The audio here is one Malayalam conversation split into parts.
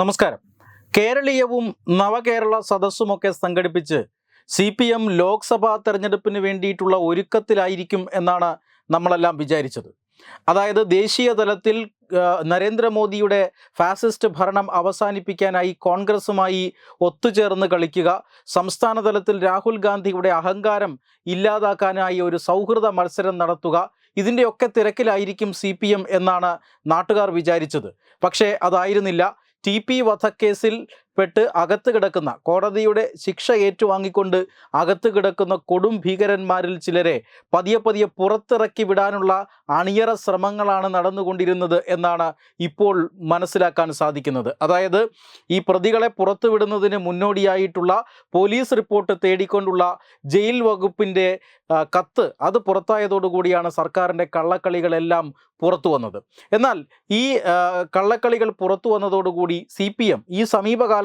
നമസ്കാരം. കേരളീയവും നവകേരള സദസ്സുമൊക്കെ സംഘടിപ്പിച്ച് സി പി എം ലോക്സഭാ തെരഞ്ഞെടുപ്പിന് വേണ്ടിയിട്ടുള്ള ഒരുക്കത്തിലായിരിക്കും എന്നാണ് നമ്മളെല്ലാം വിചാരിച്ചത്. അതായത് ദേശീയ തലത്തിൽ നരേന്ദ്രമോദിയുടെ ഫാസിസ്റ്റ് ഭരണം അവസാനിപ്പിക്കാനായി കോൺഗ്രസുമായി ഒത്തുചേർന്ന് കളിക്കുക സംസ്ഥാന തലത്തിൽ രാഹുൽ ഗാന്ധിയുടെ അഹങ്കാരം ഇല്ലാതാക്കാനായി ഒരു സൗഹൃദ മത്സരം നടത്തുക ഇതിന്റെയൊക്കെ തിരക്കിലായിരിക്കും സി പി എം എന്നാണ് നാട്ടുകാർ വിചാരിച്ചത്. പക്ഷേ അതായിരുന്നില്ല. ടി പി വധക്കേസിൽ പെട്ട് അകത്ത് കിടക്കുന്ന കോടതിയുടെ ശിക്ഷ ഏറ്റുവാങ്ങിക്കൊണ്ട് അകത്ത് കിടക്കുന്ന കൊടും ഭീകരന്മാരിൽ ചിലരെ പതിയെ പതിയെ പുറത്തിറക്കി വിടാനുള്ള അണിയറ ശ്രമങ്ങളാണ് നടന്നുകൊണ്ടിരുന്നത് എന്നാണ് ഇപ്പോൾ മനസ്സിലാക്കാൻ സാധിക്കുന്നത്. അതായത് ഈ പ്രതികളെ പുറത്തുവിടുന്നതിന് മുന്നോടിയായിട്ടുള്ള പോലീസ് റിപ്പോർട്ട് തേടിക്കൊണ്ടുള്ള ജയിൽ വകുപ്പിന്റെ കത്ത് അത് പുറത്തായതോടുകൂടിയാണ് സർക്കാരിന്റെ കള്ളക്കളികളെല്ലാം പുറത്തു വന്നത്. എന്നാൽ ഈ കള്ളക്കളികൾ പുറത്തു വന്നതോടുകൂടി സി പി എം ഈ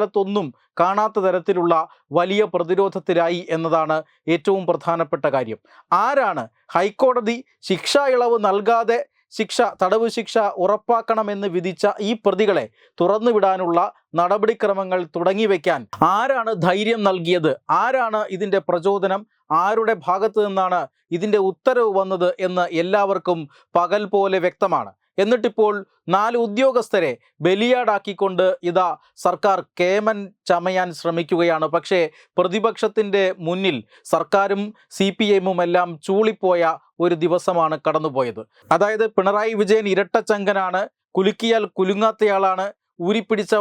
സമീപകാലത്തൊന്നും കാണാത്ത തരത്തിലുള്ള വലിയ പ്രതിരോധത്തിലായി എന്നതാണ് ഏറ്റവും പ്രധാനപ്പെട്ട കാര്യം. ആരാണ് ഹൈക്കോടതി ശിക്ഷാ ഇളവ് നൽകാതെ ശിക്ഷ തടവ് ശിക്ഷ ഉറപ്പാക്കണമെന്ന് വിധിച്ച ഈ പ്രതികളെ തുറന്നുവിടാനുള്ള നടപടിക്രമങ്ങൾ തുടങ്ങി വയ്ക്കാൻ ആരാണ് ധൈര്യം നൽകിയത്? ആരാണ് ഇതിന്റെ പ്രചോദനം? ആരുടെ ഭാഗത്തു നിന്നാണ് ഇതിന്റെ ഉത്തരവ് വന്നത് എന്ന് എല്ലാവർക്കും പകൽ പോലെ വ്യക്തമാണ്. എന്നിട്ടിപ്പോൾ നാല് ഉദ്യോഗസ്ഥരെ ബലിയാടാക്കിക്കൊണ്ട് ഇതാ സർക്കാർ കേമൻ ചമയാൻ ശ്രമിക്കുകയാണ്. പക്ഷേ പ്രതിപക്ഷത്തിന്റെ മുന്നിൽ സർക്കാരും സി പി എല്ലാം ചൂളിപ്പോയ ഒരു ദിവസമാണ് കടന്നുപോയത്. അതായത് പിണറായി വിജയൻ ഇരട്ടച്ചങ്കനാണ് കുലുക്കിയാൽ കുലുങ്ങാത്തയാളാണ് ഊരിപ്പിടിച്ച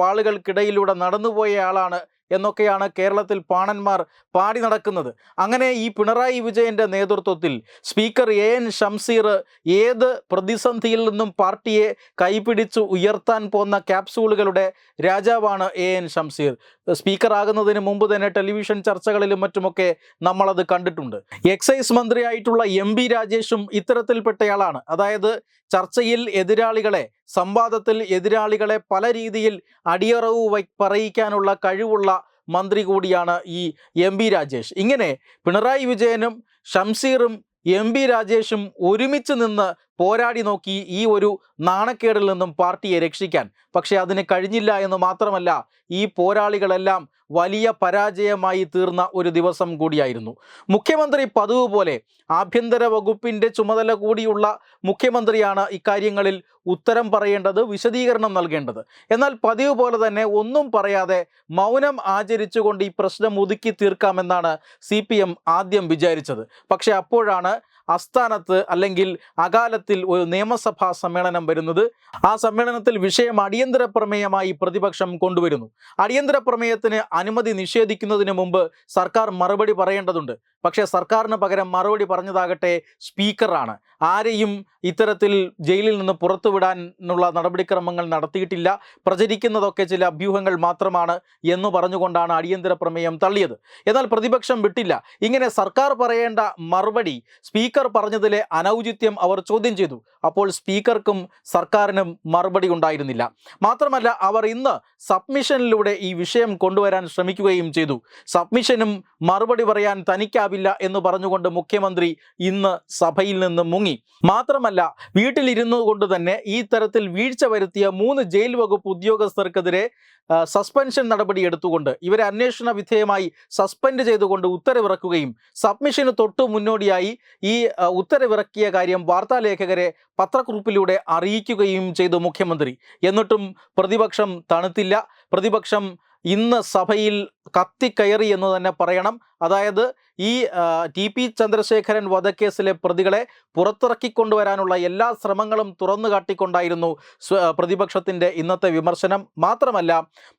വാളുകൾക്കിടയിലൂടെ നടന്നുപോയ ആളാണ് എന്നൊക്കെയാണ് കേരളത്തിൽ പാണന്മാർ പാടി നടക്കുന്നത്. അങ്ങനെ ഈ പിണറായി വിജയന്റെ നേതൃത്വത്തിൽ സ്പീക്കർ എ എൻ ഷംസീർ ഏത് പ്രതിസന്ധിയിൽ നിന്നും പാർട്ടിയെ കൈപിടിച്ചു ഉയർത്താൻ പോന്ന ക്യാപ്സൂളുകളുടെ രാജാവാണ് എ എൻ ഷംസീർ സ്പീക്കർ ആകുന്നതിന് മുമ്പ് തന്നെ ടെലിവിഷൻ ചർച്ചകളിലും മറ്റുമൊക്കെ നമ്മളത് കണ്ടിട്ടുണ്ട്. എക്സൈസ് മന്ത്രിയായിട്ടുള്ള എം ബി രാജേഷും ഇത്തരത്തിൽപ്പെട്ടയാളാണ്. അതായത് ചർച്ചയിൽ എതിരാളികളെ സംവാദത്തിൽ എതിരാളികളെ പല രീതിയിൽ അടിയറവ് പറയിക്കാനുള്ള കഴിവുള്ള മന്ത്രി കൂടിയാണ് ഈ എം ബി രാജേഷ്. ഇങ്ങനെ പിണറായി വിജയനും ഷംസീറും എം ബി രാജേഷും ഒരുമിച്ച് നിന്ന് പോരാടി നോക്കി ഈ ഒരു നാണക്കേടിൽ നിന്നും പാർട്ടിയെ രക്ഷിക്കാൻ. പക്ഷേ അതിന് കഴിഞ്ഞില്ല എന്ന് മാത്രമല്ല ഈ പോരാളികളെല്ലാം വലിയ പരാജയമായി തീർന്ന ഒരു ദിവസം കൂടിയായിരുന്നു. മുഖ്യമന്ത്രി പതിവ് പോലെ ആഭ്യന്തര വകുപ്പിന്റെ ചുമതല കൂടിയുള്ള മുഖ്യമന്ത്രിയാണ് ഇക്കാര്യങ്ങളിൽ ഉത്തരം പറയേണ്ടത് വിശദീകരണം നൽകേണ്ടത്. എന്നാൽ പതിവ് പോലെ തന്നെ ഒന്നും പറയാതെ മൗനം ആചരിച്ചുകൊണ്ട് ഈ പ്രശ്നം ഒതുക്കി തീർക്കാമെന്നാണ് സി ആദ്യം വിചാരിച്ചത്. പക്ഷേ അപ്പോഴാണ് അസ്ഥാനത്ത് അല്ലെങ്കിൽ അകാലത്തിൽ ഒരു നിയമസഭാ സമ്മേളനം വരുന്നത്. ആ സമ്മേളനത്തിൽ വിഷയം അടിയന്തര പ്രമേയമായി പ്രതിപക്ഷം കൊണ്ടുവരുന്നു. അടിയന്തര പ്രമേയത്തിന് അനുമതി നിഷേധിക്കുന്നതിന് മുമ്പ് സർക്കാർ മറുപടി പറയേണ്ടതുണ്ട്. പക്ഷേ സർക്കാരിന് പകരം മറുപടി പറഞ്ഞതാകട്ടെ സ്പീക്കറാണ്. ആരെയും ഇത്തരത്തിൽ ജയിലിൽ നിന്ന് പുറത്തുവിടാനുള്ള നടപടിക്രമങ്ങൾ നടത്തിയിട്ടില്ല. പ്രചരിക്കുന്നതൊക്കെ ചില അഭ്യൂഹങ്ങൾ മാത്രമാണ് എന്ന് പറഞ്ഞുകൊണ്ടാണ് അടിയന്തര പ്രമേയം തള്ളിയത്. എന്നാൽ പ്രതിപക്ഷം വിട്ടില്ല. ഇങ്ങനെ സർക്കാർ പറയേണ്ട മറുപടി സ്പീക്കർ പറഞ്ഞതിലെ അനൗചിത്യം അവർ ചോദ്യം ചെയ്തു. അപ്പോൾ സ്പീക്കർക്കും സർക്കാരിനും മറുപടി ഉണ്ടായിരുന്നില്ല. മാത്രമല്ല അവർ ഇന്ന് സബ്മിഷനിലൂടെ ഈ വിഷയം കൊണ്ടുവരാൻ ശ്രമിക്കുകയും ചെയ്തു. സബ്മിഷനും മറുപടി പറയാൻ തനിക്കാവില്ല എന്ന് പറഞ്ഞുകൊണ്ട് മുഖ്യമന്ത്രി ഇന്ന് സഭയിൽ നിന്ന് മുങ്ങി. മാത്രമല്ല വീട്ടിലിരുന്നു കൊണ്ട് തന്നെ ഈ തരത്തിൽ വീഴ്ച വരുത്തിയ മൂന്ന് ജയിൽ വകുപ്പ് ഉദ്യോഗസ്ഥർക്കെതിരെ സസ്പെൻഷൻ നടപടി എടുത്തുകൊണ്ട് ഇവരെ അന്വേഷണ വിധേയമായി സസ്പെൻഡ് ചെയ്തുകൊണ്ട് ഉത്തരവിറക്കുകയും സബ്മിഷന് തൊട്ടു മുന്നോടിയായി ഈ ഉത്തരവിറക്കിയ കാര്യം വാർത്താലേഖകരെ പത്രക്കുറിപ്പിലൂടെ അറിയിക്കുകയും ചെയ്തു മുഖ്യമന്ത്രി. എന്നിട്ടും പ്രതിപക്ഷം തണുത്തില്ല. പ്രതിപക്ഷം ഇന്ന് സഭയിൽ കത്തിക്കയറി എന്ന് തന്നെ പറയണം. അതായത് ഈ ടി പി ചന്ദ്രശേഖരൻ വധക്കേസിലെ പ്രതികളെ പുറത്തിറക്കിക്കൊണ്ടുവരാനുള്ള എല്ലാ ശ്രമങ്ങളും തുറന്നു കാട്ടിക്കൊണ്ടായിരുന്നു പ്രതിപക്ഷത്തിന്റെ ഇന്നത്തെ വിമർശനം. മാത്രമല്ല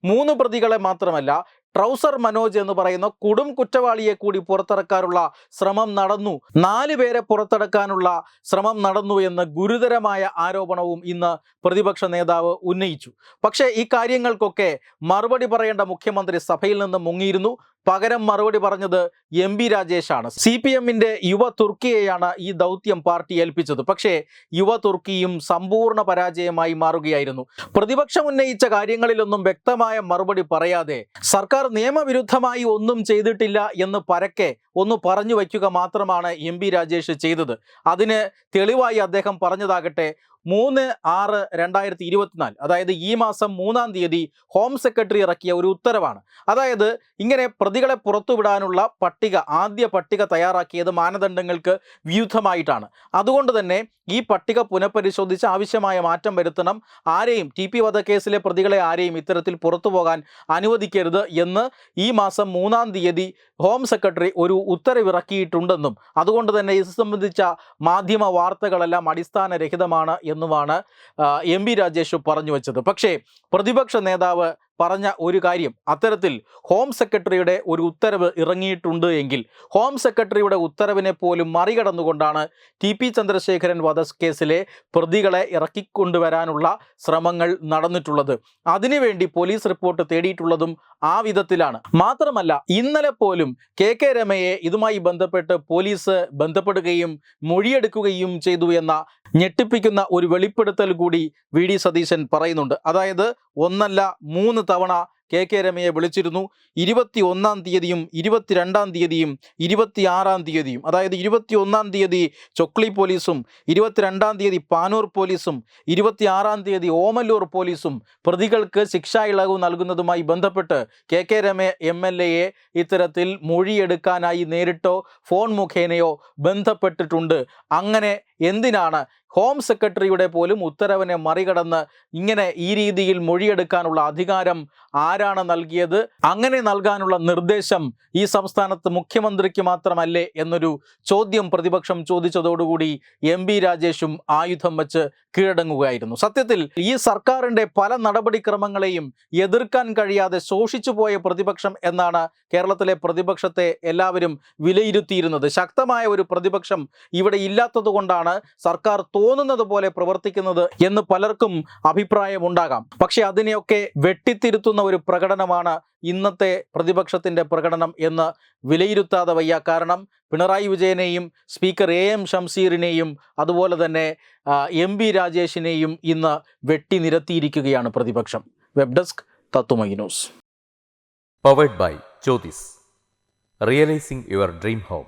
മൂന്ന് പ്രതികളെ മാത്രമല്ല ട്രൗസർ മനോജ് എന്ന് പറയുന്ന കൊടും കുറ്റവാളിയെ കൂടി പുറത്തിറക്കാനുള്ള ശ്രമം നടന്നു. നാല് പേരെ പുറത്തെടുക്കാനുള്ള ശ്രമം നടന്നു എന്ന് ഗുരുതരമായ ആരോപണവും ഇന്ന് പ്രതിപക്ഷ നേതാവ് ഉന്നയിച്ചു. പക്ഷേ ഈ കാര്യങ്ങൾക്കൊക്കെ മറുപടി പറയേണ്ട മുഖ്യമന്ത്രി സഭയിൽ നിന്ന് മുങ്ങിയിരുന്നു. പകരം മറുപടി പറഞ്ഞത് എം ബി രാജേഷാണ്. സി പി എമ്മിന്റെ യുവ തുർക്കിയെയാണ് ഈ ദൗത്യം പാർട്ടി ഏൽപ്പിച്ചത്. പക്ഷേ യുവ തുർക്കിയും സമ്പൂർണ പരാജയമായി മാറുകയായിരുന്നു. പ്രതിപക്ഷം ഉന്നയിച്ച കാര്യങ്ങളിലൊന്നും വ്യക്തമായ മറുപടി പറയാതെ സർക്കാർ നിയമവിരുദ്ധമായി ഒന്നും ചെയ്തിട്ടില്ല എന്ന് പരക്കെ ഒന്ന് പറഞ്ഞു വയ്ക്കുക മാത്രമാണ് എം ബി രാജേഷ് ചെയ്തത്. അതിന് തെളിവായി അദ്ദേഹം പറഞ്ഞതാകട്ടെ മൂന്ന് ആറ് രണ്ടായിരത്തി ഇരുപത്തിനാല് അതായത് ഈ മാസം മൂന്നാം തീയതി ഹോം സെക്രട്ടറി ഇറക്കിയ ഒരു ഉത്തരവാണ്. അതായത് ഇങ്ങനെ പ്രതികളെ പുറത്തുവിടാനുള്ള പട്ടിക ആദ്യ പട്ടിക തയ്യാറാക്കിയത് മാനദണ്ഡങ്ങൾക്ക് വിരുദ്ധമായിട്ടാണ്. അതുകൊണ്ട് തന്നെ ഈ പട്ടിക പുനഃപരിശോധിച്ച് ആവശ്യമായ മാറ്റം വരുത്തണം. ആരെയും ടി പി വധക്കേസിലെ പ്രതികളെ ആരെയും ഇത്തരത്തിൽ പുറത്തു പോകാൻ അനുവദിക്കരുത് എന്ന് ഈ മാസം മൂന്നാം തീയതി ഹോം സെക്രട്ടറി ഒരു ഉത്തരവിറക്കിയിട്ടുണ്ടെന്നും അതുകൊണ്ട് തന്നെ ഇത് സംബന്ധിച്ച മാധ്യമ വാർത്തകളെല്ലാം അടിസ്ഥാനരഹിതമാണ് എന്നുമാണ് എം വി രാജേഷ് പറഞ്ഞു വച്ചത്. പക്ഷേ പ്രതിപക്ഷ നേതാവ് പറഞ്ഞ ഒരു കാര്യം. അത്തരത്തിൽ ഹോം സെക്രട്ടറിയുടെ ഒരു ഉത്തരവ് ഇറങ്ങിയിട്ടുണ്ട് എങ്കിൽ ഹോം സെക്രട്ടറിയുടെ ഉത്തരവിനെ പോലും മറികടന്നുകൊണ്ടാണ് ടി പി ചന്ദ്രശേഖരൻ വധക്കേസിലെ പ്രതികളെ ഇറക്കിക്കൊണ്ടുവരാനുള്ള ശ്രമങ്ങൾ നടന്നിട്ടുള്ളത്. അതിനുവേണ്ടി പോലീസ് റിപ്പോർട്ട് തേടിയിട്ടുള്ളതും ആ വിധത്തിലാണ്. മാത്രമല്ല ഇന്നലെ പോലും കെ കെ രമയെ ഇതുമായി ബന്ധപ്പെട്ട് പോലീസ് ബന്ധപ്പെടുകയും മൊഴിയെടുക്കുകയും ചെയ്തു എന്ന ഞെട്ടിപ്പിക്കുന്ന ഒരു വെളിപ്പെടുത്തൽ കൂടി വി ഡി സതീശൻ പറയുന്നുണ്ട്. അതായത് ഒന്നല്ല മൂന്ന് തവണ കെ കെ രമയെ വിളിച്ചിരുന്നു. ഇരുപത്തി ഒന്നാം തീയതിയും ഇരുപത്തിരണ്ടാം തീയതിയും ഇരുപത്തിയാറാം തീയതിയും അതായത് ഇരുപത്തി ഒന്നാം തീയതി ചൊക്ലി പോലീസും ഇരുപത്തിരണ്ടാം തീയതി പാനൂർ പോലീസും ഇരുപത്തിയാറാം തീയതി ഓമല്ലൂർ പോലീസും പ്രതികൾക്ക് ശിക്ഷാ ഇളവ് നൽകുന്നതുമായി ബന്ധപ്പെട്ട് K K Rama M L എയെ ഇത്തരത്തിൽ മൊഴിയെടുക്കാനായി നേരിട്ടോ ഫോൺ മുഖേനയോ ബന്ധപ്പെട്ടിട്ടുണ്ട്. അങ്ങനെ എന്തിനാണ് ഹോം സെക്രട്ടറിയുടെ പോലും ഉത്തരവിനെ മറികടന്ന് ഇങ്ങനെ ഈ രീതിയിൽ മൊഴിയെടുക്കാനുള്ള അധികാരം ആരാണ് നൽകിയത്? അങ്ങനെ നൽകാനുള്ള നിർദ്ദേശം ഈ സംസ്ഥാനത്ത് മുഖ്യമന്ത്രിക്ക് മാത്രമല്ലേ എന്നൊരു ചോദ്യം പ്രതിപക്ഷം ചോദിച്ചതോടുകൂടി എം ബി രാജേഷും ആയുധം വച്ച് കീഴടങ്ങുകയായിരുന്നു. സത്യത്തിൽ ഈ സർക്കാരിന്റെ പല നടപടിക്രമങ്ങളെയും എതിർക്കാൻ കഴിയാതെ ശോഷിച്ചു പോയ പ്രതിപക്ഷം എന്നാണ് കേരളത്തിലെ പ്രതിപക്ഷത്തെ എല്ലാവരും വിലയിരുത്തിയിരുന്നത്. ശക്തമായ ഒരു പ്രതിപക്ഷം ഇവിടെ ഇല്ലാത്തതുകൊണ്ടാണ് സർക്കാർ തോന്നുന്നത് പോലെ പ്രവർത്തിക്കുന്നത് എന്ന് പലർക്കും അഭിപ്രായമുണ്ടാകാം. പക്ഷെ അതിനെയൊക്കെ വെട്ടിത്തിരുത്തുന്ന ഒരു പ്രകടനമാണ് ഇന്നത്തെ പ്രതിപക്ഷത്തിന്റെ പ്രകടനം എന്ന് വിലയിരുത്താതെ വയ്യ. കാരണം പിണറായി വിജയനെയും സ്പീക്കർ എ എം ഷംസീറിനെയും അതുപോലെ തന്നെ എം ബി രാജേഷിനെയും ഇന്ന് വെട്ടി നിരത്തിയിരിക്കുകയാണ് പ്രതിപക്ഷം. വെബ് ഡെസ്ക് തത്തുമൈ news. Powered by Jyothis realising your dream home